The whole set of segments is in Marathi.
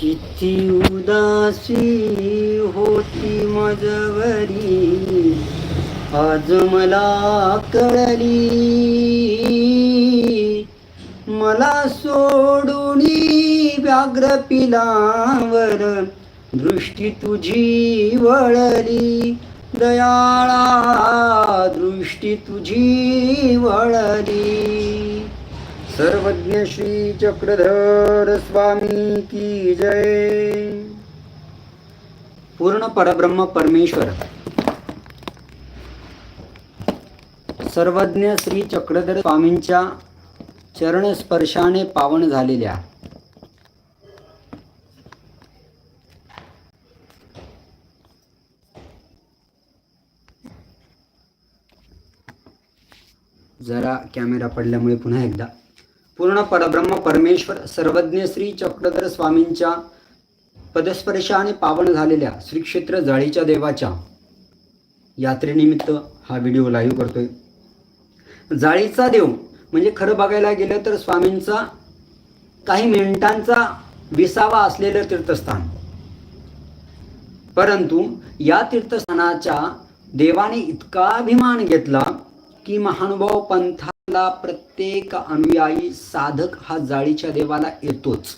किती उदासी होती मजवरी आज मला कळली. मला सोडून व्याघ्र पिलावर दृष्टी तुझी वळली. दयाळा दृष्टी तुझी वळली. सर्वज्ञ श्री चक्रधर स्वामी की जय। पूर्ण परब्रह्म परमेश्वर। सर्वज्ञ श्री चक्रधर स्वामींच्या चरणस्पर्शाने पावन झालेल्या। जरा कॅमेरा पडल्यामुळे पुन्हा एकदा। पूर्ण परब्रह्म परमेश्वर सर्वज्ञ श्री चक्रधर स्वामींच्या पदस्पर्शाने पावन झालेल्या श्री क्षेत्र जाळीच्या देवाच्या यात्रेनिमित्त हा व्हिडिओ लाईव्ह करतोय. जाळीचा देव म्हणजे खरं बघायला गेलं तर स्वामींचा काही मिनिटांचा विसावा असलेलं तीर्थस्थान. परंतु या तीर्थस्थानाच्या देवाने इतका अभिमान घेतला की महानुभाव पंथाला प्रत्येक अनुयायी साधक हा जाळीच्या देवाला येतोच.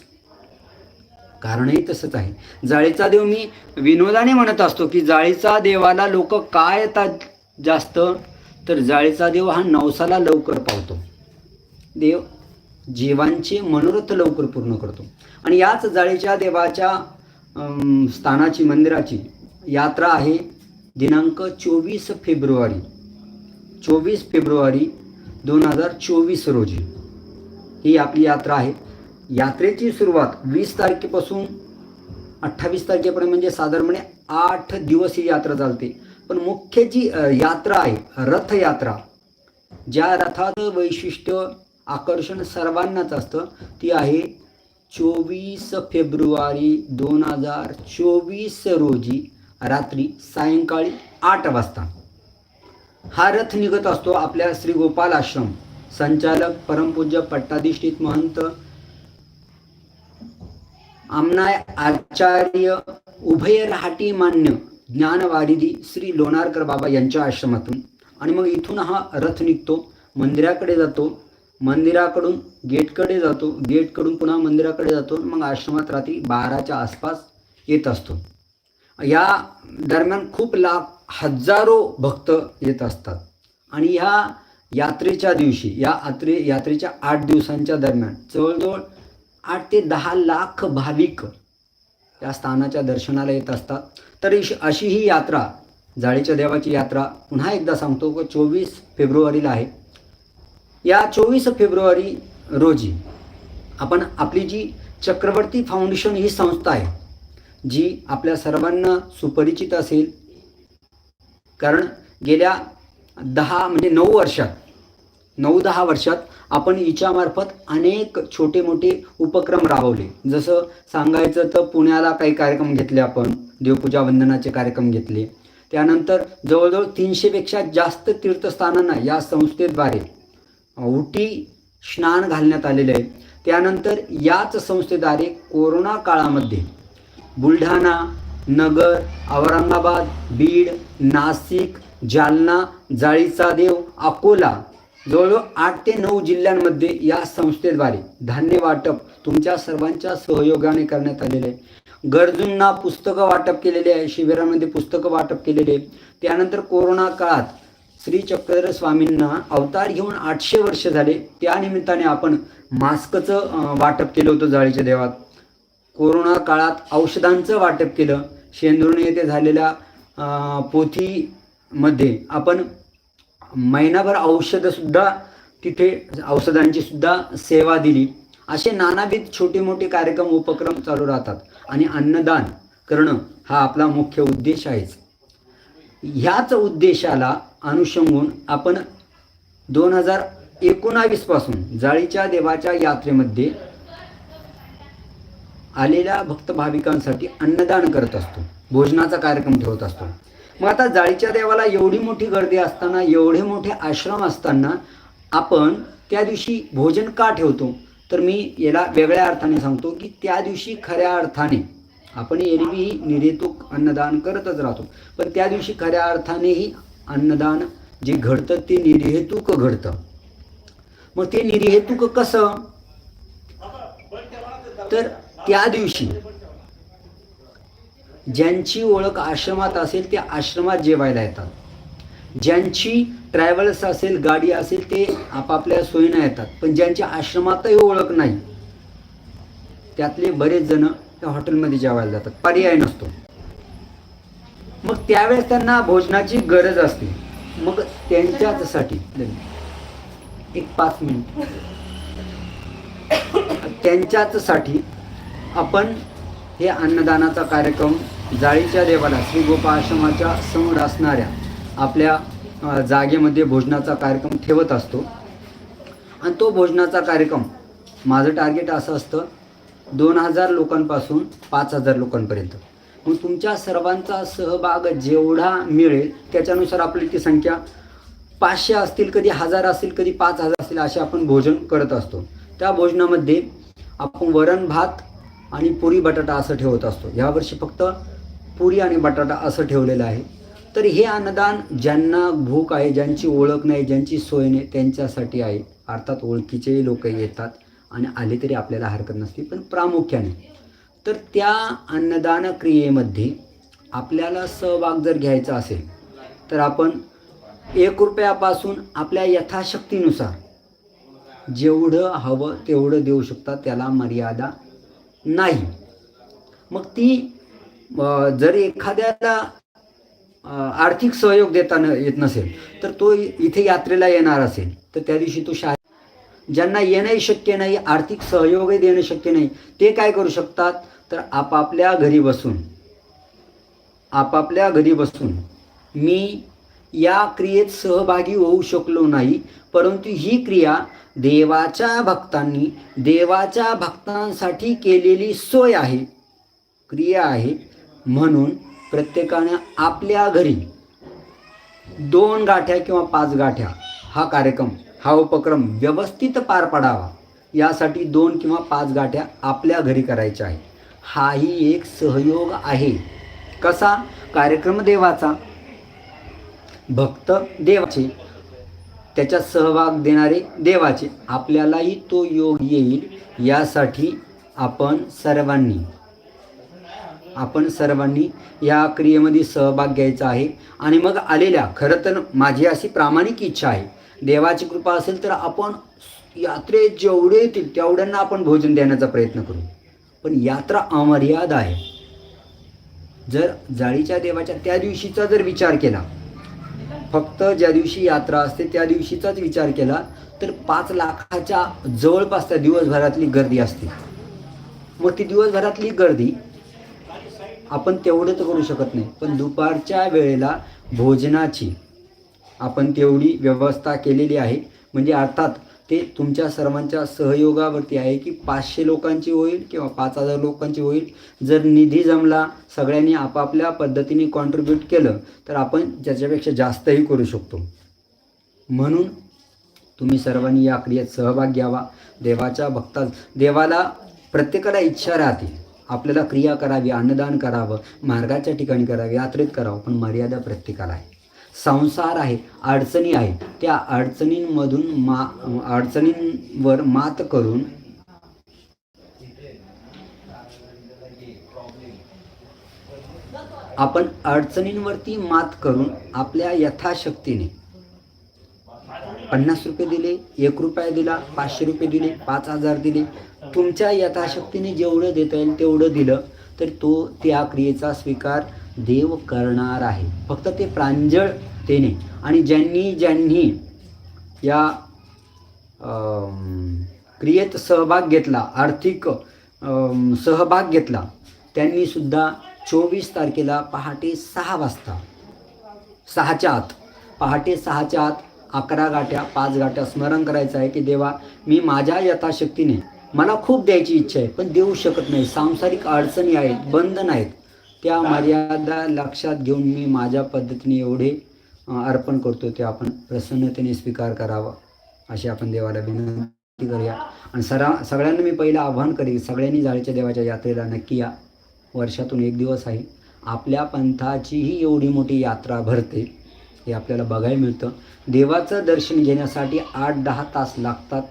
कारणही तसंच आहे. जाळीचा देव मी विनोदाने म्हणत असतो की जाळीचा देवाला लोक का येतात जास्त? तर जाळीचा देव हा नवसाला लवकर पावतो. देव जीवांचे मनोरथ लवकर पूर्ण करतो. आणि याच जाळीच्या देवाच्या स्थानाची मंदिराची यात्रा आहे दिनांक चोवीस फेब्रुवारी. चोवीस फेब्रुवारी दोन हजार चोवीस रोजी. ही आपली यात्रा आहे. यात्रेची सुरुवात वीस तारखेपासून अठ्ठावीस तारखेपर्यंत म्हणजे साधारणपणे आठ दिवस ही यात्रा चालते. पण मुख्य जी यात्रा आहे रथयात्रा ज्या रथाचं वैशिष्ट्य आकर्षण सर्वांनाच असतं ती आहे चोवीस फेब्रुवारी दोन हजार चोवीस रोजी रात्री सायंकाळी आठ वाजता. हा रथ निघत असतो आपल्या श्री गोपाल आश्रम. संचालक परमपूज्य पट्टाधिष्ठित महंत आमनाय आचार्य उभय रहाटी मान्य ज्ञानवारिधी श्री लोणारकर बाबा यांच्या आश्रमातून. आणि मग इथून हा रथ निघतो मंदिराकडे जातो. मंदिराकडून गेटकडे जातो गेटकडून पुन्हा मंदिराकडे जातो. मग आश्रमात रात्री बाराच्या आसपास येत असतो. या दरम्यान खूप लाख हजारो भक्त येत असतात. आणि या यात्रेच्या दिवशी या आत्रे यात्रेच्या आठ दिवसांच्या दरम्यान जवळजवळ आठ ते दहा लाख भाविक या स्थानाच्या दर्शनाला येत असतात. तर अशी ही यात्रा जाळीच्या देवाची यात्रा पुन्हा एकदा सांगतो की चोवीस फेब्रुवारीला आहे. या चोवीस फेब्रुवारी रोजी आपण आपली जी चक्रवर्ती फाउंडेशन ही संस्था आहे जी आपल्या सर्वांना सुपरिचित असेल कारण गेल्या दहा म्हणजे नऊ वर्षात नऊ दहा वर्षात आपण हिच्यामार्फत अनेक छोटे मोठे उपक्रम राबवले. जसं सांगायचं तर पुण्याला काही कार्यक्रम घेतले आपण देवपूजा वंदनाचे कार्यक्रम घेतले. त्यानंतर जवळजवळ तीनशेपेक्षा जास्त तीर्थस्थानांना या संस्थेद्वारे उटी स्नान घालण्यात आलेले आहे. त्यानंतर याच संस्थेद्वारे कोरोना काळामध्ये बुलढाणा नगर औरंगाबाद बीड नाशिक जालना जाळीचा देव अकोला. जवळजवळ आठ ते नऊ जिल्ह्यांमध्ये या संस्थेद्वारे धान्य वाटप तुमच्या सर्वांच्या सहयोगाने करण्यात आलेले आहे. गरजूंना पुस्तकं वाटप केलेले आहे शिबिरामध्ये पुस्तकं वाटप केलेले त्यानंतर कोरोना काळात श्री चक्रधर स्वामींना अवतार घेऊन आठशे वर्ष झाले. त्या निमित्ताने आपण मास्कचं वाटप केलं होतं जाळीच्या देवात. कोरोना काळात औषधांचं वाटप केलं. शेंदुर्णी येथे झालेल्या पोथीमध्ये आपण महिनाभर औषधंसुद्धा तिथे औषधांची सुद्धा सेवा दिली. असे नानाविध छोटे मोठे कार्यक्रम उपक्रम चालू राहतात. आणि अन्नदान करणं हा आपला मुख्य उद्देश आहेच. ह्याच उद्देशाला अनुषंगून आपण दोन हजार एकोणावीसपासून जाळीच्या देवाच्या यात्रेमध्ये आलेल्या भक्त भाविकांसाठी अन्नदान करत असतो. भोजनाचा कार्यक्रम ठेवत असतो. मग आता जाळीच्या देवाला एवढी मोठी गर्दी असताना एवढे मोठे आश्रम असताना आपण त्या दिवशी भोजन का ठेवतो? तर मी याला वेगळ्या अर्थाने सांगतो की त्या दिवशी खऱ्या अर्थाने आपण एरवी निर्हेतुक अन्नदान करतच राहतो. पण त्या दिवशी खऱ्या अर्थानेही अन्नदान जे घडतं ते निर्हेतुक घडतं. मग ते निर्हेतुक कसं? तर त्या दिवशी ज्यांची ओळख आश्रमात असेल ते आश्रमात जेवायला येतात. ज्यांची ट्रॅव्हल्स असेल गाडी असेल ते आपापल्या सोयीनं येतात. पण ज्यांची आश्रमातही ओळख नाही त्यातले बरेच जण त्या हॉटेलमध्ये जेवायला जातात. पर्याय नसतो. मग त्यावेळेस त्यांना भोजनाची गरज असते. मग त्यांच्याचसाठी एक पाच मिनिट. त्यांच्याचसाठी आपण हे अन्नदानाचा कार्यक्रम जाळीच्या देवाला श्री गोपा आश्रमाच्या समोर असणाऱ्या आपल्या जागेमध्ये भोजनाचा कार्यक्रम ठेवत असतो. आणि तो भोजनाचा कार्यक्रम माझं टार्गेट असं असतं दोन हजार लोकांपासून पाच हजार लोकांपर्यंत. मग तुमच्या सर्वांचा सहभाग जेवढा मिळेल त्याच्यानुसार आपली ती संख्या पाचशे असतील कधी हजार असतील कधी पाच हजार असतील असे आपण भोजन करत असतो. त्या भोजनामध्ये आपण वरण भात आणि पुरी बटाटा असं ठेवत असतो. यावर्षी फक्त पुरी आणि बटाटा असं ठेवलेलं आहे. तर हे अन्नदान ज्यांना भूक आहे ज्यांची ओळख नाही ज्यांची सोय नाही त्यांच्यासाठी आहे. अर्थात ओळखीचेही लोक येतात आणि आले तरी आपल्याला हरकत नसते पण प्रामुख्याने. तर त्या अन्नदान क्रियेमध्ये आपल्याला सहभाग जर घ्यायचा असेल तर आपण एक रुपयापासून आपल्या यथाशक्तीनुसार जेवढं हवं तेवढं देऊ शकता. त्याला मर्यादा नाही. मग ती जर एखाद्याला आर्थिक सहयोग देता येत नसेल तर तो इथे यात्रेला येणार असेल तर त्या दिवशी तो शा ज्यांना येणंही शक्य नाही आर्थिक सहयोगही देणं शक्य नाही ते काय करू शकतात? तर आपापल्या घरी बसून आपापल्या घरी बसून मी या क्रियेत सहभागी होऊ शकलो नाही परंतु ही क्रिया देवाच्या भक्तांनी देवाच्या भक्तांसाठी केलेली सोय आहे क्रिया आहे. म्हणून प्रत्येकानं आपल्या घरी दोन गाठ्या किंवा पाच गाठ्या हा कार्यक्रम हा उपक्रम व्यवस्थित पार पाडावा. यासाठी दोन किंवा पाच गाठ्या आपल्या घरी करायच्या आहे हाही एक सहयोग आहे. कसा? कार्यक्रम देवाचा. भक्त देवाचे त्याच्यात सहभाग देणारे देवाचे. आपल्यालाही तो योग येईल यासाठी आपण सर्वांनी आपण सर्वांनी या क्रियेमध्ये सहभाग घ्यायचा आहे. आणि मग आलेल्या खरं तर माझी अशी प्रामाणिक इच्छा आहे. देवाची कृपा असेल तर आपण यात्रेत जेवढे येतील तेवढ्यांना आपण भोजन देण्याचा प्रयत्न करू. पण यात्रा अमर्याद आहे. जर जाळीच्या देवाच्या त्या दिवशीचा जर विचार केला फक्त ज्या दिवशी यात्रा असते त्या दिवशीचाच विचार केला तर पाच लाखाच्या जवळपास त्या दिवसभरातली गर्दी असते. मग ती दिवसभरातली गर्दी आपण तेवढं तर करू शकत नाही पण दुपारच्या वेळेला भोजनाची आपण तेवढी व्यवस्था केलेली आहे. म्हणजे अर्थात ते तुमच्या सर्वांच्या सहयोगावरती आहे की पाचशे लोकांची होईल किंवा पाच हजार लोकांची होईल. जर निधी जमला सगळ्यांनी आपापल्या पद्धतीने कॉन्ट्रीब्यूट केलं तर आपण ज्याच्यापेक्षा जास्तही करू शकतो. म्हणून तुम्ही सर्वांनी या क्रियेत सहभाग घ्यावा. देवाच्या भक्ता देवाला प्रत्येकाला इच्छा राहते. आपल्याला क्रिया करावी अन्नदान करावं मार्गाच्या ठिकाणी करावी यात्रेत करावं पण मर्यादा प्रत्येकाला आहे. संसार आहे अडचणी आहे त्या अडचणींमधून मा अडचणींवर मात करून आपण अडचणींवरती मात करून आपल्या यथाशक्तीने पन्नास रुपये दिले एक रुपया दिला पाचशे रुपये दिले पाच हजार दिले. तुमच्या यथाशक्तीने जेवढं देता येईल तेवढं दिलं तर तो त्या क्रियेचा स्वीकार देव करणार आहे. फक्त ते प्रांजळतेने आणि ज्यांनी ज्यांनी या क्रियेत सहभाग घेतला आर्थिक सहभाग घेतला त्यांनी सुद्धा चोवीस तारखेला पहाटे सहा वाजता सहाच्या आत पहाटे सहाच्या आत अकरा गाठ्या पाच गाठ्या स्मरण करायचं आहे की देवा मी माझ्या यथाशक्तीने मला खूप द्यायची इच्छा आहे पण देऊ शकत नाही. सांसारिक अडचणी आहेत बंधन आहेत. त्या मर्यादा लक्षात घेऊन मी माझ्या पद्धतीने एवढे अर्पण करतो ते आपण प्रसन्नतेने स्वीकार करावा अशी आपण देवाला विनंती करूया. आणि सरा सगळ्यांना मी पहिलं आव्हान करेन सगळ्यांनी जाळीच्या देवाच्या यात्रेला नक्की या. वर्षातून एक दिवस आहे. आपल्या पंथाचीही एवढी मोठी यात्रा भरते हे आपल्याला बघायला मिळतं. देवाचं दर्शन घेण्यासाठी आठ दहा तास लागतात.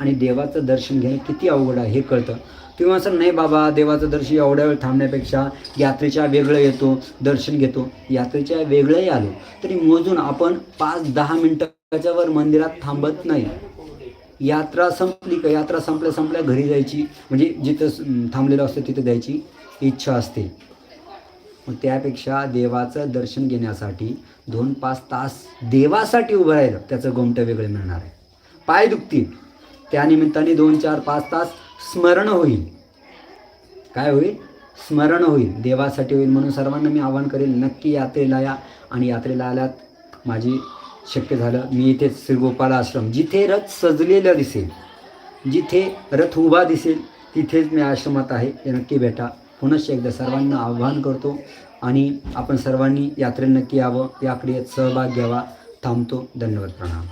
आणि देवाचं दर्शन घेणं किती अवघड आहे हे कळतं. किंवा असं नाही बाबा देवाचं दर्शन एवढ्या वेळ थांबण्यापेक्षा यात्रेच्या वेगळं येतो दर्शन घेतो. यात्रेच्या वेगळंही आलो तरी मोजून आपण पाच दहा मिनटाच्या वर मंदिरात थांबत नाही. यात्रा संपली का? यात्रा संपल्या संपल्या घरी जायची म्हणजे जिथं थांबलेलं असतं तिथं जायची इच्छा असते. मग त्यापेक्षा देवाचं दर्शन घेण्यासाठी दोन पाच तास देवासाठी उभं राहिलं. त्याचं गोमटं वेगळं मिळणार आहे. पाय दुखतील. त्यानिमित्ताने दोन चार पाच तास स्मरण होईल. काय होईल? स्मरण होईल. देवासाठी होईल म्हणून सर्वांना मी आवाहन करेल नक्की यात्रेला या. आणि यात्रेला आल्यात माझी शक्य झालं मी इथे श्रीगोपाल आश्रम जिथे रथ सजलेलं दिसेल जिथे रथ उभा दिसेल तिथेच मी आश्रमात आहे. ते नक्की भेटा. पुनश्च एकदा सर्वांना आव्हान करतो आणि आपण सर्वांनी यात्रेला नक्की यावं. याकडे सहभाग घ्यावा. थांबतो. धन्यवाद प्रणाम.